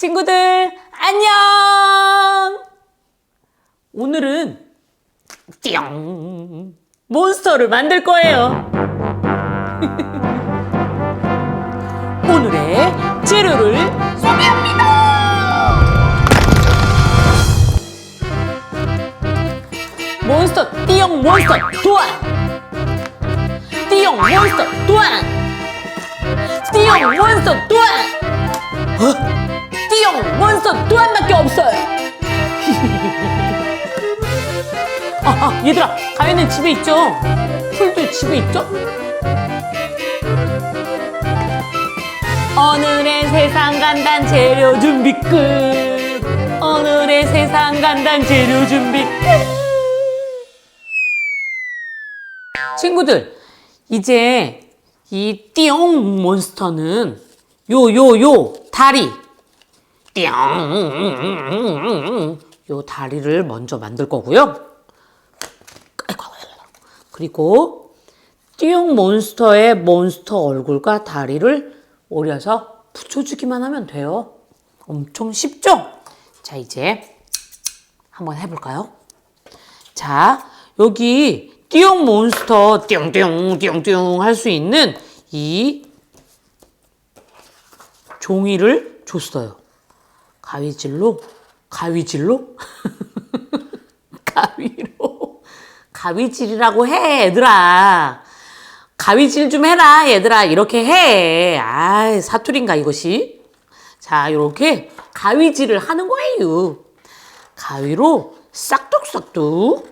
친구들, 안녕! 오늘은 띠용 몬스터를 만들 거예요. 오늘의 재료를 소개합니다. 몬스터 띠용 몬스터 도안 띠용 몬스터 도안 띠용 몬스터 도안 어? 띠용 몬스터 도안밖에 없어요. 아, 아 얘들아 가위는 집에 있죠? 풀도 집에 있죠? 오늘의 세상 간단 재료 준비 끝. 오늘의 세상 간단 재료 준비 끝. 친구들, 이제 이 띠용 몬스터는 요, 요, 요 다리. 띠용. 요 다리를 먼저 만들 거고요. 그리고 띠용 몬스터의 몬스터 얼굴과 다리를 오려서 붙여주기만 하면 돼요. 엄청 쉽죠? 자, 이제 한번 해볼까요? 자, 여기 띠용 몬스터 띠용띠용 띠용띠용 할 수 있는 이 종이를 줬어요. 가위질로 가위질로 가위로 가위질이라고 해 얘들아. 가위질 좀 해라 얘들아 이렇게 해. 아 사투리인가 이것이? 자 이렇게 가위질을 하는 거예요. 가위로 싹둑싹둑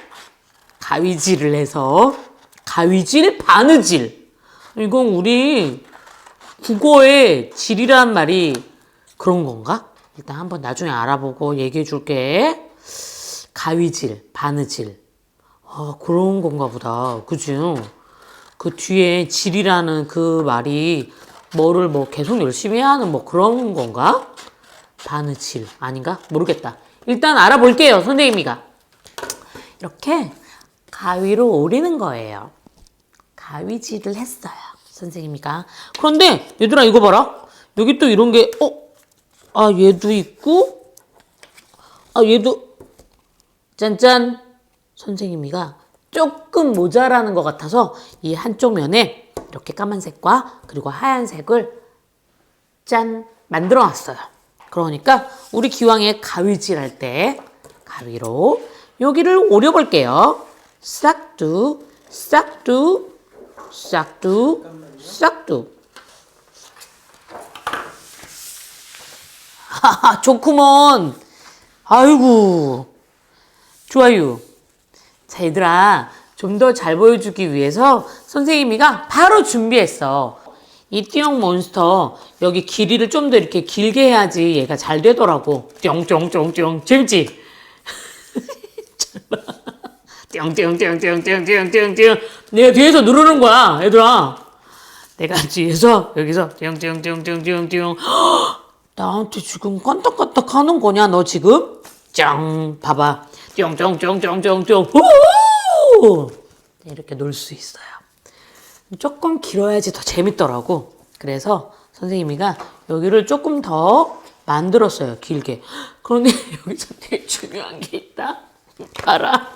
가위질을 해서 가위질 바느질 이건 우리 국어의 질이란 말이 그런 건가? 일단 한번 나중에 알아보고 얘기해 줄게 가위질 바느질 아 그런 건가 보다 그죠? 그 뒤에 질이라는 그 말이 뭐를 뭐 계속 열심히 하는 뭐 그런 건가? 바느질 아닌가? 모르겠다 일단 알아볼게요 선생님이가 이렇게 가위로 오리는 거예요. 가위질을 했어요. 선생님이가. 그런데 얘들아 이거 봐라. 여기 또 이런 게 어? 아 얘도 있고 아 얘도 짠짠 선생님이가 조금 모자라는 것 같아서 이 한쪽 면에 이렇게 까만색과 그리고 하얀색을 짠 만들어 놨어요. 그러니까 우리 기왕에 가위질 할 때 가위로 여기를 오려 볼게요. 싹두, 싹두, 싹두, 싹두. 하하, 좋구먼. 아이고. 좋아요. 자, 얘들아. 좀 더 잘 보여주기 위해서 선생님이가 바로 준비했어. 이 띠용 몬스터 여기 길이를 좀 더 이렇게 길게 해야지 얘가 잘 되더라고. 띠용띠용띠용 재밌지? 띠용띠용띠용띠용띠용띠용띠용 내가 뒤에서 누르는 거야 얘들아. 내가 뒤에서 여기서 띠용띠용띠용띠용띠용 나한테 지금 깐딱깐딱 하는 거냐 너 지금 짱 봐봐 띵띵띵띵띵띵 이렇게 놀 수 있어요 조금 길어야지 더 재밌더라고 그래서 선생님이가 여기를 조금 더 만들었어요 길게 그런데 여기서 되게 중요한 게 있다 봐라.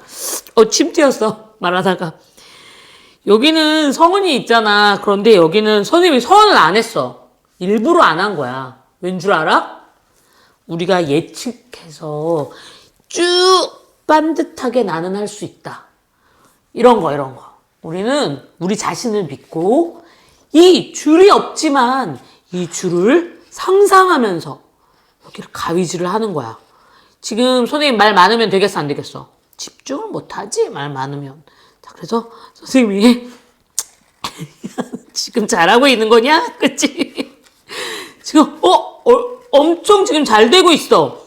어, 침 튀었어. 말하다가. 여기는 성은이 있잖아. 그런데 여기는 선생님이 서원을 안 했어. 일부러 안 한 거야. 왠 줄 알아? 우리가 예측해서 쭉 반듯하게 나는 할 수 있다. 이런 거, 이런 거. 우리는 우리 자신을 믿고 이 줄이 없지만 이 줄을 상상하면서 여기를 가위질을 하는 거야. 지금 선생님 말 많으면 되겠어 안 되겠어? 집중을 못하지 말 많으면. 자 그래서 선생님이 지금 잘하고 있는 거냐? 그치? 지금 어, 어 엄청 지금 잘 되고 있어.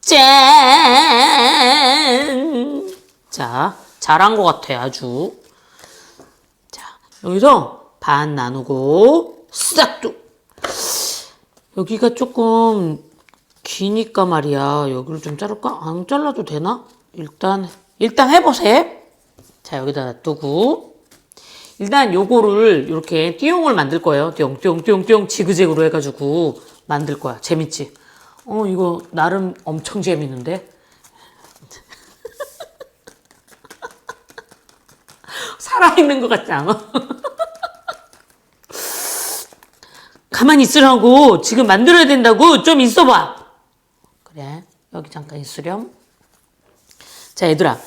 짠. 자 잘한 것 같아 아주. 자 여기서 반 나누고 싹둑. 여기가 조금 기니까 말이야. 여기를 좀 자를까? 안 잘라도 되나? 일단, 일단 해보세요. 자, 여기다 놔두고. 일단 요거를 이렇게 띠용을 만들 거예요. 띠용, 띠용, 띠용, 띠용, 지그재그로 해가지고. 만들 거야. 재밌지? 어, 이거 나름 엄청 재밌는데? 살아있는 것 같지 않아? 가만히 있으라고. 지금 만들어야 된다고. 좀 있어봐. 그래. 여기 잠깐 있으렴. 자, 얘들아.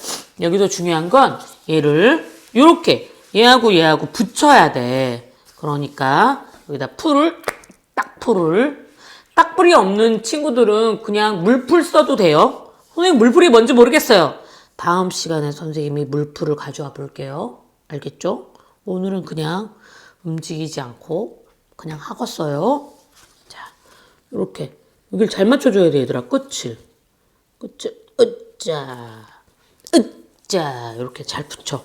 여기서 중요한 건 얘를 요렇게 얘하고 얘하고 붙여야 돼. 그러니까 여기다 풀을 딱 풀을 딱풀이 없는 친구들은 그냥 물풀 써도 돼요. 선생님 물풀이 뭔지 모르겠어요. 다음 시간에 선생님이 물풀을 가져와 볼게요. 알겠죠? 오늘은 그냥 움직이지 않고 그냥 하겠어요. 자, 이렇게 여기를 잘 맞춰줘야 돼 얘들아 끝을 끝을 으짜 으짜 이렇게 잘 붙여.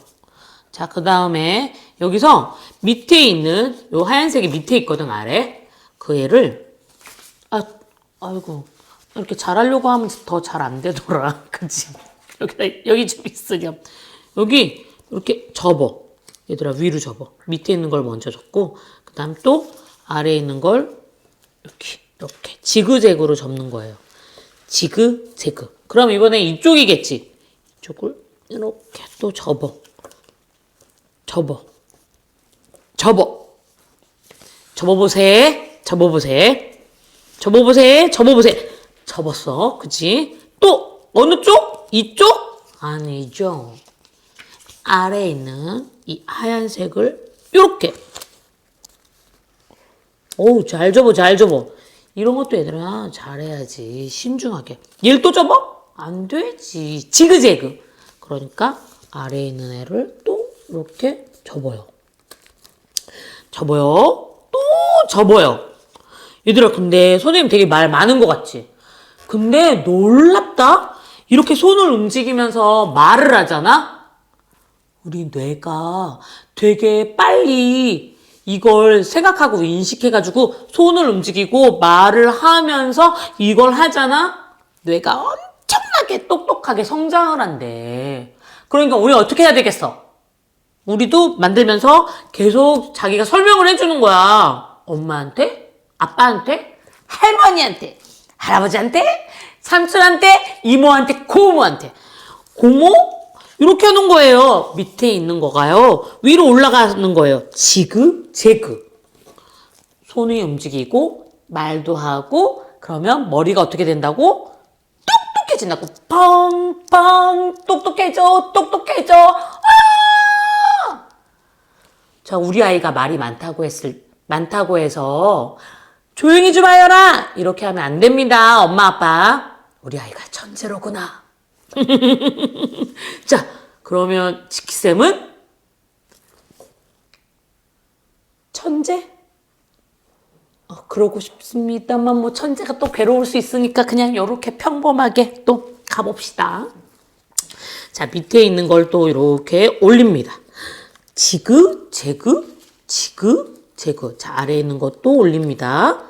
자, 그 다음에 여기서 밑에 있는 요 하얀색이 밑에 있거든 아래. 그 애를 아 아이고 이렇게 잘하려고 하면 더 잘 안 되더라. 그치? 여기 여기 좀 있으렴. 여기 이렇게 접어. 얘들아 위로 접어. 밑에 있는 걸 먼저 접고 그 다음 또 아래에 있는 걸 이렇게 이렇게 지그재그로 접는 거예요. 지그재그. 그럼 이번에 이쪽이겠지? 이쪽을 이렇게 또 접어 접어. 접어. 접어보세. 접어보세. 접어보세. 접어보세. 접었어. 그치? 또, 어느 쪽? 이쪽? 아니죠. 아래에 있는 이 하얀색을 요렇게. 어우, 잘 접어, 잘 접어. 이런 것도 얘들아, 잘해야지. 신중하게. 얘를 또 접어? 안 되지. 지그재그. 그러니까 아래에 있는 애를 또 이렇게 접어요. 접어요. 또 접어요. 얘들아, 근데 선생님 되게 말 많은 것 같지? 근데 놀랍다? 이렇게 손을 움직이면서 말을 하잖아? 우리 뇌가 되게 빨리 이걸 생각하고 인식해가지고 손을 움직이고 말을 하면서 이걸 하잖아? 뇌가 엄청나게 똑똑하게 성장을 한대. 그러니까 우리 어떻게 해야 되겠어? 우리도 만들면서 계속 자기가 설명을 해주는 거야. 엄마한테, 아빠한테, 할머니한테, 할아버지한테, 삼촌한테, 이모한테, 고모한테. 고모? 이렇게 하는 거예요. 밑에 있는 거가요. 위로 올라가는 거예요. 지그, 제그. 손이 움직이고, 말도 하고, 그러면 머리가 어떻게 된다고? 똑똑해진다고. 펑펑, 똑똑해져, 똑똑해져. 아! 자, 우리 아이가 말이 많다고 했을, 많다고 해서, 조용히 좀 하여라! 이렇게 하면 안 됩니다, 엄마, 아빠. 우리 아이가 천재로구나. 자, 그러면 지키쌤은? 천재? 어, 그러고 싶습니다만, 뭐, 천재가 또 괴로울 수 있으니까 그냥 이렇게 평범하게 또 가봅시다. 자, 밑에 있는 걸 또 이렇게 올립니다. 지그, 제그, 지그, 제그. 자, 아래에 있는 것도 올립니다.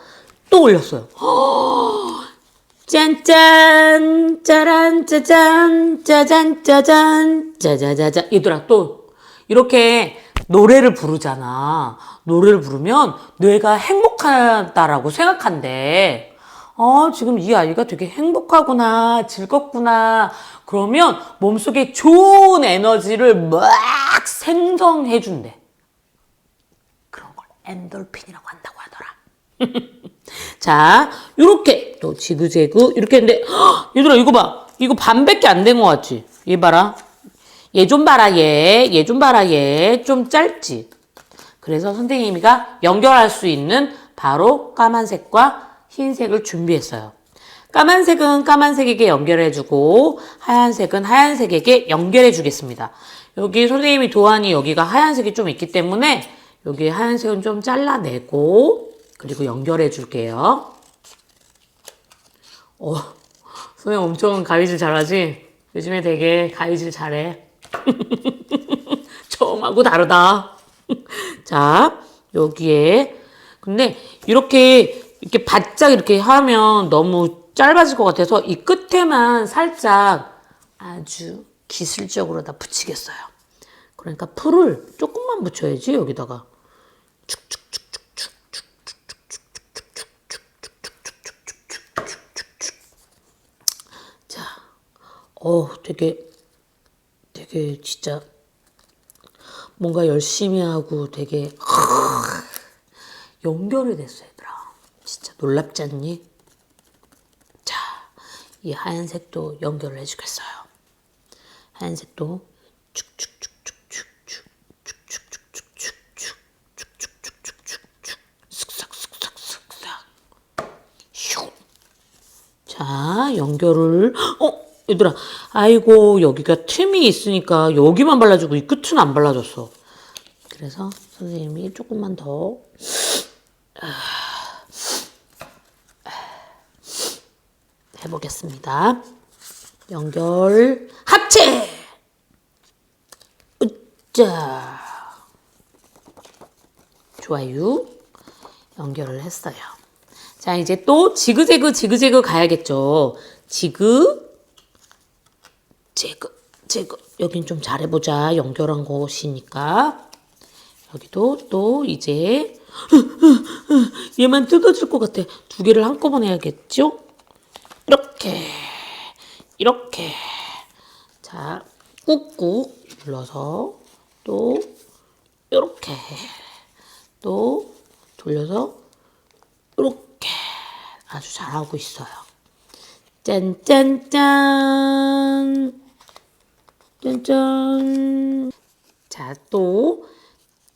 또 올렸어요. 짠짠, 짜란, 짜잔, 짜잔, 짜잔, 짜자자자. 얘들아, 또, 이렇게 노래를 부르잖아. 노래를 부르면 뇌가 행복하다라고 생각한대. 아, 지금 이 아이가 되게 행복하구나, 즐겁구나. 그러면 몸속에 좋은 에너지를 막 생성해준대. 그런 걸 엔돌핀이라고 한다고 하더라. 자, 요렇게 또 지그재그 이렇게 했는데 헉, 얘들아 이거 봐. 이거 반밖에 안 된 것 같지? 얘 봐라. 얘 좀 봐라 얘. 얘 좀 봐라 얘. 좀 짧지? 그래서 선생님이가 연결할 수 있는 바로 까만색과 흰색을 준비했어요. 까만색은 까만색에게 연결해주고 하얀색은 하얀색에게 연결해주겠습니다. 여기 선생님이 도안이 여기가 하얀색이 좀 있기 때문에 여기 하얀색은 좀 잘라내고 그리고 연결해 줄게요. 어, 선생님 엄청 가위질 잘하지? 요즘에 되게 가위질 잘해. 처음하고 다르다. 자, 여기에. 근데 이렇게, 이렇게 바짝 이렇게 하면 너무 짧아질 것 같아서 이 끝에만 살짝 아주 기술적으로 다 붙이겠어요. 그러니까 풀을 조금만 붙여야지 여기다가 자, 어 되게 되게 진짜 뭔가 열심히 하고 되게 연결이 됐어요. 진짜 놀랍지 않니? 자, 이 하얀색도 연결을 해주겠어요. 하얀색도 자, 연결을, 어, 얘들아, 아이고, 여기가 틈이 있으니까 여기만 발라주고 이 끝은 안 발라줬어. 그래서 선생님이 조금만 더, 해보겠습니다. 연결, 합체! 으짜. 좋아요. 연결을 했어요. 자, 이제 또 지그재그 지그재그 가야겠죠. 지그, 재그, 재그. 여긴 좀 잘해보자. 연결한 곳이니까. 여기도 또 이제 얘만 뜯어질 것 같아. 두 개를 한꺼번에 해야겠죠? 이렇게, 이렇게. 자, 꾹꾹 눌러서 또 이렇게 또 돌려서 이렇게. 아주 잘하고 있어요. 짠짠짠. 짠짠. 자 또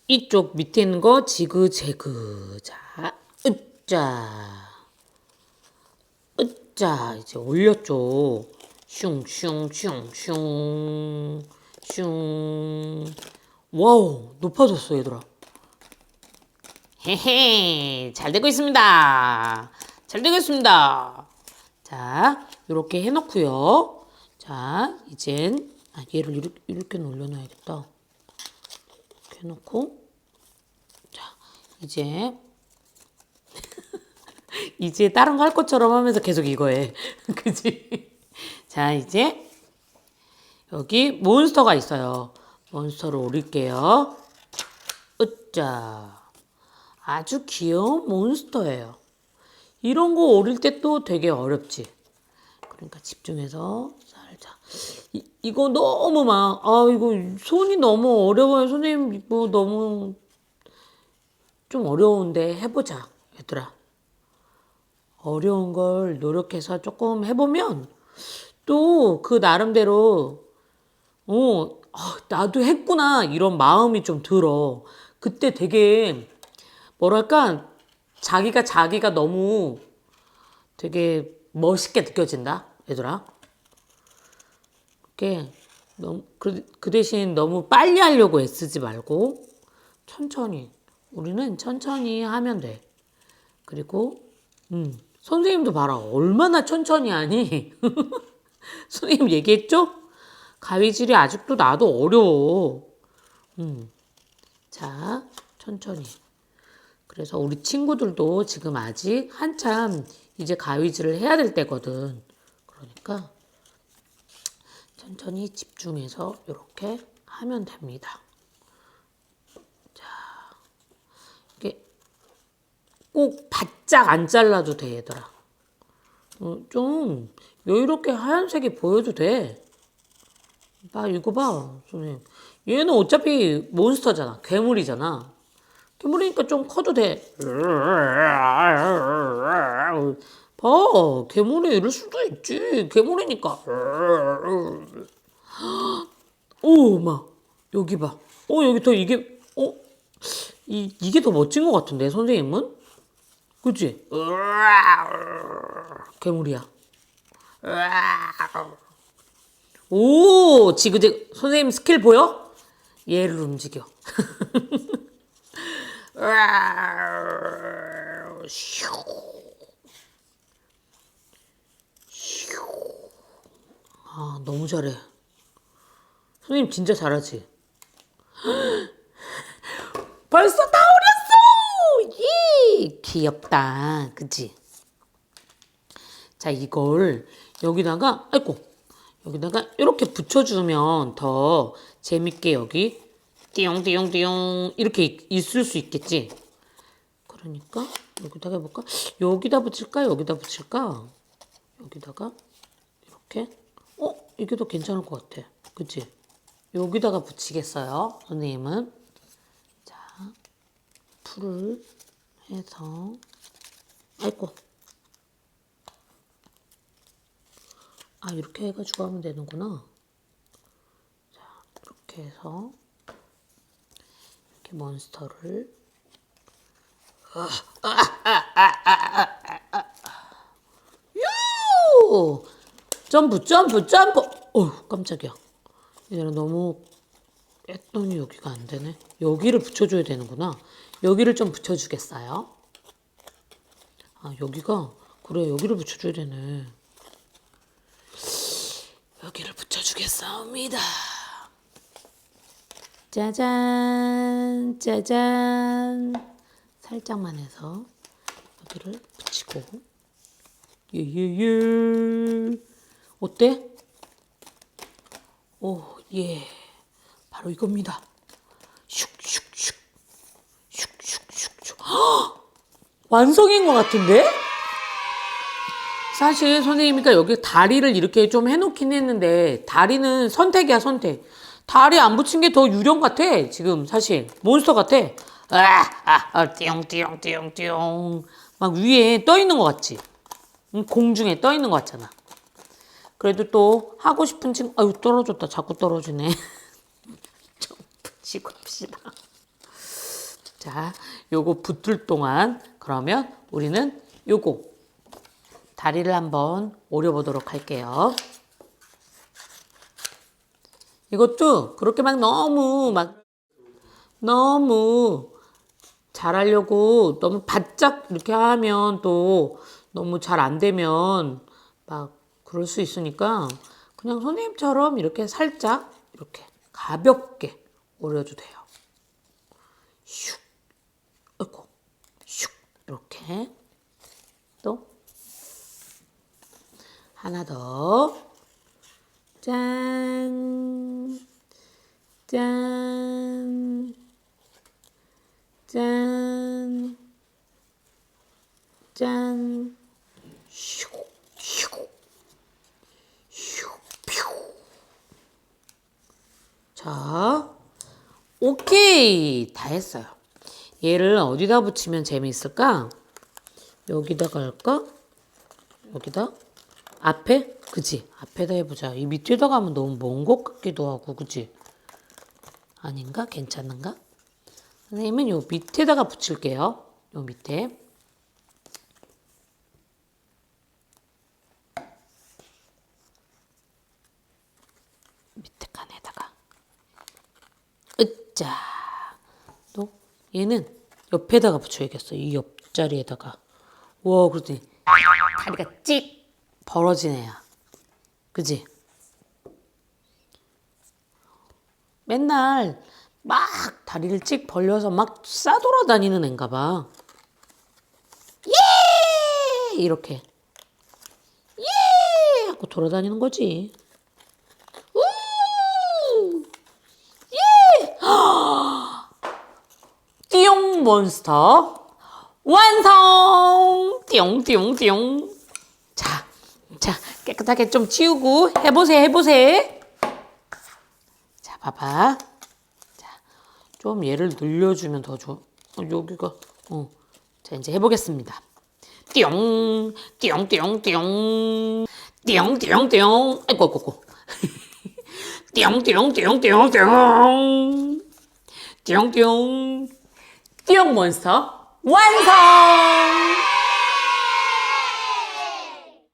이쪽 밑에 있는 거 지그재그. 자 으짜 으짜 이제 올렸죠 슝슝슝슝 슝 와우 높아졌어 얘들아 헤헤, 잘 되고 있습니다. 잘 되고 있습니다. 자, 이렇게 해놓고요. 자, 이젠 아, 얘를 이렇게, 이렇게 올려놔야겠다. 이렇게 해놓고 자, 이제 이제 다른 거 할 것처럼 하면서 계속 이거 해. 그지? 자, 이제 여기 몬스터가 있어요. 몬스터를 올릴게요. 으짜. 아주 귀여운 몬스터예요. 이런 거 오릴 때 또 되게 어렵지. 그러니까 집중해서 살짝. 이, 이거 너무 막, 아, 이거 손이 너무 어려워요. 선생님, 이거 너무 좀 어려운데 해보자, 얘들아. 어려운 걸 노력해서 조금 해보면 또 그 나름대로, 어, 아, 나도 했구나. 이런 마음이 좀 들어. 그때 되게 뭐랄까 자기가 자기가 너무 되게 멋있게 느껴진다 얘들아 그게 너무 그, 그 대신 너무 빨리 하려고 애쓰지 말고 천천히 우리는 천천히 하면 돼 그리고 음 선생님도 봐라. 얼마나 천천히 하니? 선생님 얘기했죠? 가위질이 아직도 나도 어려워. 음 자 천천히. 그래서 우리 친구들도 지금 아직 한참 이제 가위질을 해야 될 때거든. 그러니까 천천히 집중해서 이렇게 하면 됩니다. 자, 이게 꼭 바짝 안 잘라도 돼, 얘들아. 어, 좀 여유롭게 하얀색이 보여도 돼. 나 이거 봐, 선생님. 얘는 어차피 몬스터잖아. 괴물이잖아. 괴물이니까 좀 커도 돼. 봐, 괴물이 이럴 수도 있지. 괴물이니까. 오, 막 여기 봐. 어, 여기 더 이게 어, 이 이게 더 멋진 것 같은데 선생님은? 그치? 괴물이야. 오, 지그재 선생님 스킬 보여? 얘를 움직여. 아, 너무 잘해. 선생님 진짜 잘하지? 벌써 다! 예! 귀엽다. 그치? 자, 이걸 여기다가, 아이고, 여기다가 이렇게 붙여주면 더 재밌게 여기 띠용띠용띠용 이렇게 있- 있을 수 있겠지? 그러니까 여기다가 해볼까? 여기다 붙일까? 여기다 붙일까? 여기다가 이렇게 어? 이게 더 괜찮을 것 같아. 그치? 여기다가 붙이겠어요. 선생님은. 자, 풀을 해서. 아이고. 아, 이렇게 해가지고 하면 되는구나. 자, 이렇게 해서. 이렇게 몬스터를. 유! 점프, 점프, 점프! 어휴, 깜짝이야. 얘는 너무 뺐더니 여기가 안 되네. 여기를 붙여줘야 되는구나. 여기를 좀 붙여주겠어요? 아, 여기가, 그래, 여기를 붙여줘야 되네. 여기를 붙여주겠사옵니다. 짜잔, 짜잔. 살짝만 해서 여기를 붙이고. 예예예. 어때? 오, 예. 바로 이겁니다. 슉슉슉. 슉슉슉슉. 헉! 완성인 것 같은데? 사실 선생님이니까 여기 다리를 이렇게 좀 해놓긴 했는데 다리는 선택이야 선택. 다리 안 붙인 게 더 유령 같아 지금 사실 몬스터 같아. 아, 아, 아 띠용띠용띠용띠용 막 위에 떠 있는 것 같지? 응, 공중에 떠 있는 것 같잖아. 그래도 또 하고 싶은 친구, 아유 떨어졌다. 자꾸 떨어지네. 좀 붙이고 합시다. 자, 요거 붙을 동안 그러면 우리는 요거 다리를 한번 오려보도록 할게요. 이것도 그렇게 막 너무 막 너무 잘하려고 너무 바짝 이렇게 하면 또 너무 잘 안 되면 막 그럴 수 있으니까 그냥 선생님처럼 이렇게 살짝 이렇게 가볍게 오려도 돼요. 슉, 이렇게. 또. 하나 더. 짠, 짠, 짠, 짠, 슉, 슉, 슉, 퓨. 자, 오케이. 다 했어요. 얘를 어디다 붙이면 재미있을까? 여기다가 할까? 여기다? 앞에? 그지? 앞에다 해보자. 이 밑에다가 하면 너무 먼 것 같기도 하고, 그지? 아닌가? 괜찮은가? 선생님은 요 밑에다가 붙일게요. 요 밑에. 밑에 칸에다가. 으짜. 또 얘는 옆에다가 붙여야겠어. 이 옆자리에다가. 와, 그러더니 다리가 찍 애야. 그지? 맨날 막 다리를 찍 벌려서 막 싸돌아다니는 애인가 봐. 예! 이렇게. 예! 하고 돌아다니는 거지. 우! 예! 띠용 몬스터 완성! 띠용띠용띠용. 자, 자, 깨끗하게 좀 치우고 해보세, 해보세. 자, 봐봐. 자, 좀 얘를 늘려주면 더 좋아. 어, 여기가, 어. 자, 이제 해보겠습니다. 띠용, 띠용, 띠용. 아이고, 아이고. 띠용, 띠용, 띠용 몬스터 완성!